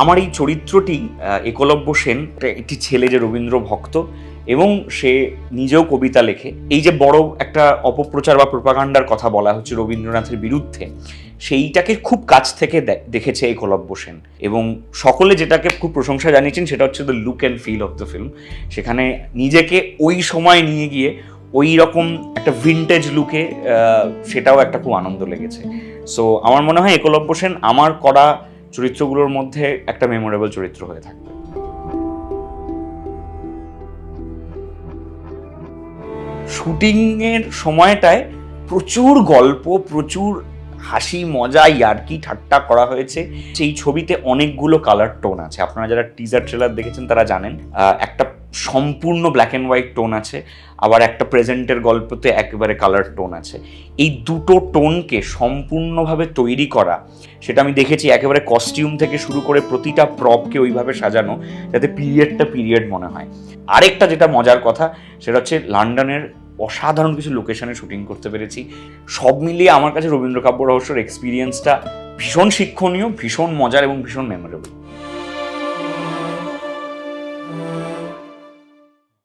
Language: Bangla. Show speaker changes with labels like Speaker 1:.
Speaker 1: আমার এই চরিত্রটি একলব্য সেন, একটি ছেলে যে রবীন্দ্র ভক্ত, এবং সে নিজেও কবিতা লেখে। এই যে বড় একটা অপপ্রচার বা প্রোপাগান্ডার কথা বলা হচ্ছে রবীন্দ্রনাথের বিরুদ্ধে, সেইটাকে খুব কাছ থেকে দেখেছে একলব্য সেন। এবং সকলে যেটাকে খুব প্রশংসা জানিয়েছেন, সেটা হচ্ছে the look and feel of the film সেখানে নিজেকে ওই সময় নিয়ে গিয়ে ওই রকম একটা ভিনটেজ লুকে সেটাও একটা খুব আনন্দ লেগেছে। সো আমার মনে হয় একলব্য সেন, আমার করা চরিত্রগুলোর মধ্যে একটা মেমোরেবল চরিত্র হয়ে থাকবে। শুটিংয়ের সময়টায় প্রচুর গল্প, প্রচুর হাসি, মজা, ইয়ার্কি, ঠাট্টা করা হয়েছে। সেই ছবিতে অনেকগুলো কালার টোন আছে। আপনারা যারা টিজার ট্রেলার দেখেছেন তারা জানেন। একটা সম্পূর্ণ ব্ল্যাক অ্যান্ড হোয়াইট টোন আছে, আবার একটা প্রেজেন্টের গল্পতে একেবারে কালার টোন আছে। এই দুটো টোনকে সম্পূর্ণভাবে তৈরি করা, সেটা আমি দেখেছি একেবারে কস্টিউম থেকে শুরু করে প্রতিটা প্রপকে ওইভাবে সাজানো, যাতে পিরিয়ডটা পিরিয়ড মনে হয়। আরেকটা যেটা মজার কথা, সেটা হচ্ছে লন্ডনের অসাধারণ কিছু লোকেশনে শুটিং করতে পেরেছি। সব মিলিয়ে আমার কাছে রবীন্দ্র কাব্য রহস্যর এক্সপিরিয়েন্সটা ভীষণ শিক্ষণীয়, ভীষণ মজার এবং ভীষণ মেমোরেবল